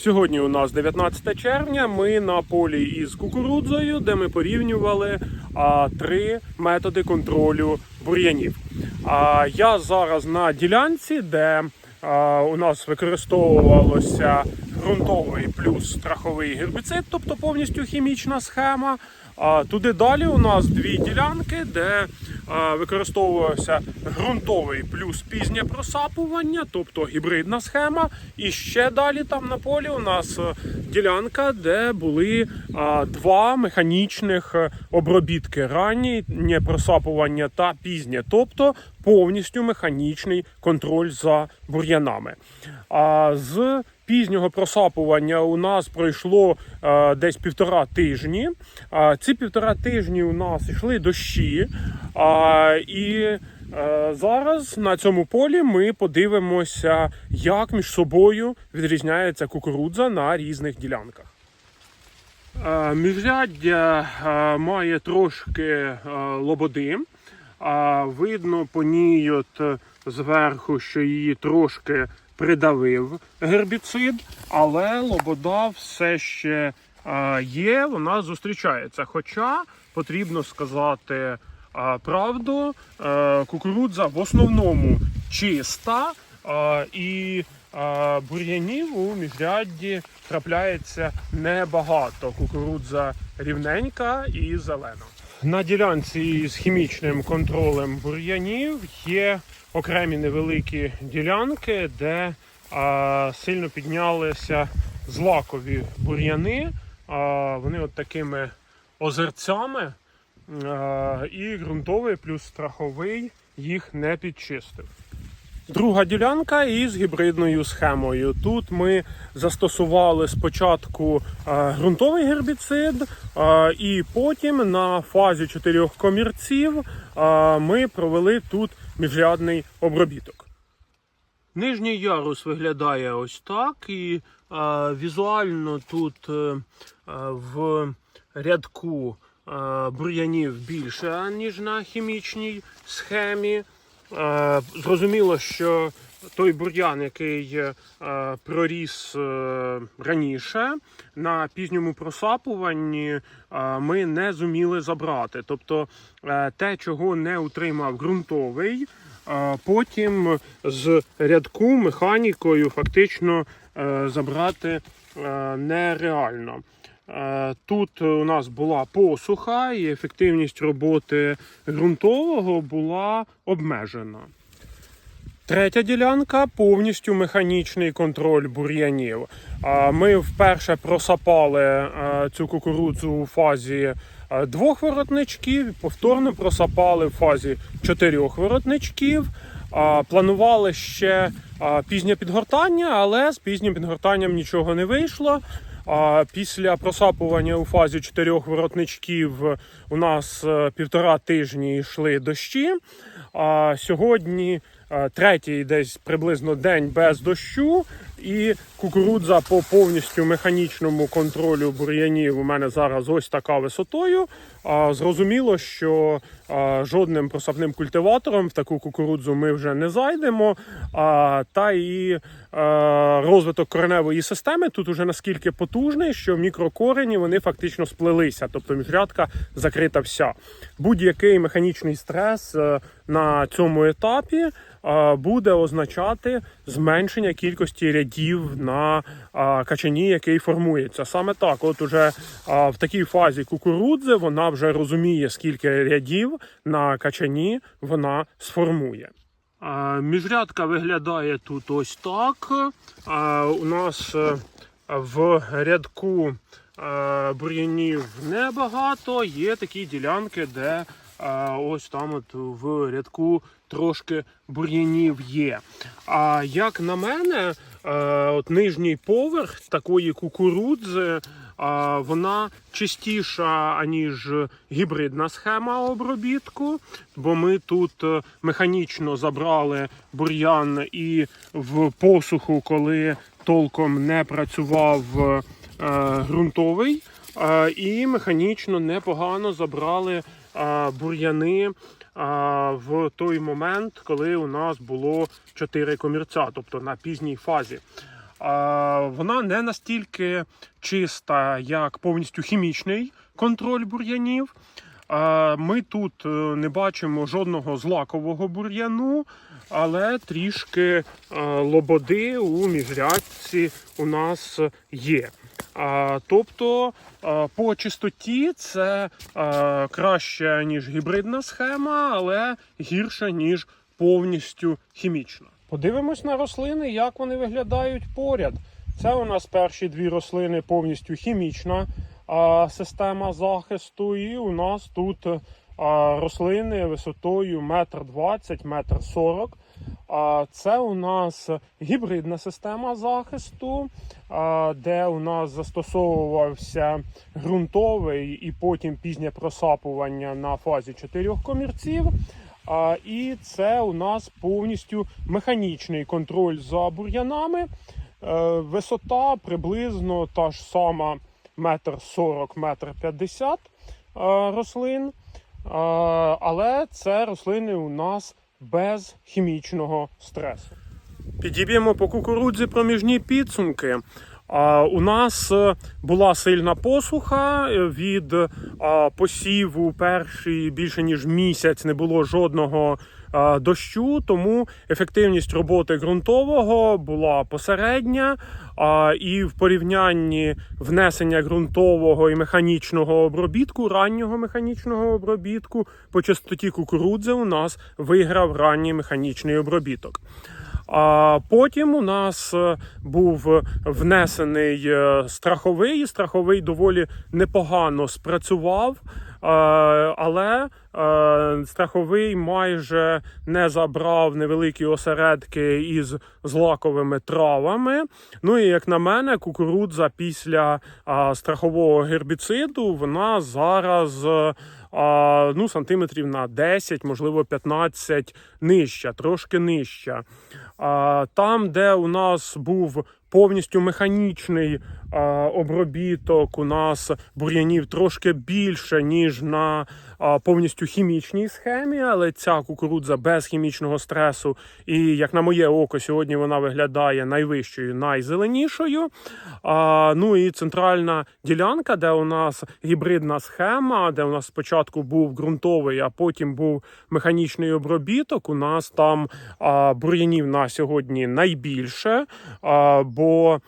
Сьогодні у нас 19 червня. Ми на полі із кукурудзою, де ми порівнювали а, три методи контролю бур'янів. А, я зараз на ділянці, де а, у нас використовувалося ґрунтовий плюс страховий гербіцид, тобто повністю хімічна схема. А туди далі у нас дві ділянки, де використовувався ґрунтовий плюс пізнє просапування, тобто гібридна схема. І ще далі там на полі у нас е, ділянка, де були два механічних е, обробітки раннє просапування та пізнє, тобто повністю механічний контроль за бур'янами. А з пізнього просапування у нас пройшло е, десь півтора тижні. А ці півтора тижні у нас йшли дощі. А, і е, зараз на цьому полі ми подивимося, як між собою відрізняється кукурудза на різних ділянках. Е, Міжряддя е, має трошки е, лободи. Видно по ній от е, зверху, що її трошки придавив гербіцид, але лобода все ще є, вона зустрічається. Хоча потрібно сказати правду, кукурудза в основному чиста і бур'янів у міжрядді трапляється небагато. Кукурудза рівненька і зелена. На ділянці з хімічним контролем бур'янів є окремі невеликі ділянки, де а, сильно піднялися злакові бур'яни. А, вони от такими озерцями, а, і ґрунтовий плюс страховий їх не підчистив. Друга ділянка із гібридною схемою. Тут ми застосували спочатку е, ґрунтовий гербіцид, е, і потім на фазі чотирьох комірців е, ми провели тут міжрядний обробіток. Нижній ярус виглядає ось так, і візуально тут в рядку бур'янів більше, ніж на хімічній схемі. Е, Зрозуміло, що той бур'ян, який е, проріс е, раніше, на пізньому просапуванні ми не зуміли забрати. Тобто те, чого не утримав ґрунтовий, потім з рядку механікою фактично забрати нереально. Е, Тут у нас була посуха, і ефективність роботи ґрунтового була обмежена. Третя ділянка повністю механічний контроль бур'янів. Ми вперше просапали е, цю кукурудзу у фазі е, двох воротничків, повторно просапали в фазі чотирьох воротничків. Планували ще пізнє підгортання, але з пізнім підгортанням нічого не вийшло. А після просапування у фазі чотирьох воротничків у нас е, півтора тижні йшли дощі. А сьогодні е, третій десь приблизно день без дощу, і кукурудза по повністю механічному контролю бур'янів у мене зараз ось така висотою. Зрозуміло, що жодним просапним культиватором в таку кукурудзу ми вже не зайдемо. Та і розвиток кореневої системи тут уже наскільки потужний, що мікрокорені вони фактично сплелися, тобто міжрядка закрита вся. Будь-який механічний стрес е, на цьому етапі е, буде означати зменшення кількості рядів на е, качані, який формується. Саме так, от уже е, в такій фазі кукурудзи вона вже розуміє, скільки рядів на качані вона сформує. Міжрядка виглядає тут ось так. У нас в рядку бур'янів небагато. Є такі ділянки, де е, ось там от в рядку трошки бур'янів є. А як на мене, е, от нижній поверх такої кукурудзи. а, Вона чистіша, аніж гібридна схема обробітку, бо ми тут е, механічно забрали бур'ян і в посуху, коли толком не працював е, ґрунтовий, і механічно непогано забрали бур'яни. В той момент, коли у нас було 4 комірця, тобто на пізній фазі. Вона не настільки чиста, як повністю хімічний контроль бур'янів. Ми тут е, не бачимо жодного злакового бур'яну, але трішки е, лободи у міжрядці у нас є. Тобто по чистоті це краще, ніж гібридна схема, але гірше, ніж повністю хімічна. Подивимось на рослини, як вони виглядають поряд. Це у нас перші дві рослини повністю хімічна система захисту, і у нас тут рослини висотою 1,20 м, 1,40 м. Це у нас гібридна система захисту, де у нас застосовувався ґрунтовий і потім пізнє просапування на фазі чотирьох комірців. І це у нас повністю механічний контроль за бур'янами. Е, висота приблизно та ж сама метр сорок, метр п'ятдесят е, рослин. Е, але це рослини у нас без хімічного стресу. Підіб'ємо по кукурудзі проміжні підсумки. У нас е, була сильна посуха е, від посіву перший більше ніж місяць не було жодного дощу, тому ефективність роботи ґрунтового була посередня. І в порівнянні внесення ґрунтового і механічного обробітку, раннього механічного обробітку по частоті кукурудзи у нас виграв ранній механічний обробіток. А потім у нас е, був внесений е, страховий. Страховий доволі непогано спрацював, е, але страховий майже не забрав невеликі осередки із злаковими травами. Ну і як на мене, кукурудза після страхового гербіциду вона зараз. Ну, сантиметрів на 10, можливо, 15 нижча, трошки нижча. Там, де у нас був повністю механічний а, обробіток, у нас бур'янів трошки більше, ніж на повністю хімічній схемі, але ця кукурудза без хімічного стресу. І, як на моє око, сьогодні вона виглядає найвищою, найзеленішою. Ну і центральна ділянка, де у нас гібридна схема, де у нас спочатку був ґрунтовий, а потім був механічний обробіток. У нас там бур'янів на сьогодні найбільше, бо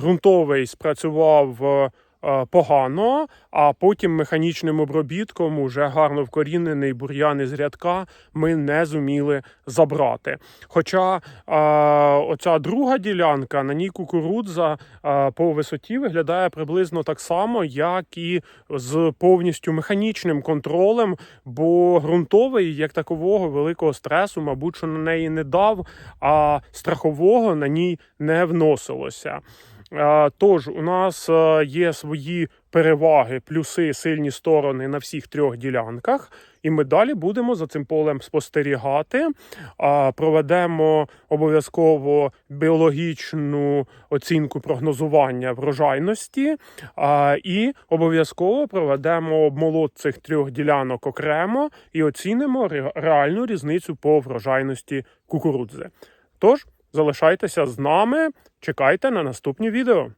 ґрунтовий спрацював. Е, Погано, а потім механічним обробітком уже гарно вкорінений бур'ян із рядка ми не зуміли забрати. Хоча а, оця друга ділянка на ній кукурудза а, по висоті виглядає приблизно так само, як і з повністю механічним контролем, бо ґрунтовий, як такового, великого стресу, мабуть, що на неї не дав, а страхового на ній не вносилося. Тож у нас е, є свої переваги, плюси, сильні сторони на всіх трьох ділянках, і ми далі будемо за цим полем спостерігати. Проведемо обов'язково біологічну оцінку прогнозування врожайності, і обов'язково проведемо обмолот цих трьох ділянок окремо і оцінимо реальну різницю по врожайності кукурудзи. Тож залишайтеся з нами, чекайте на наступні відео.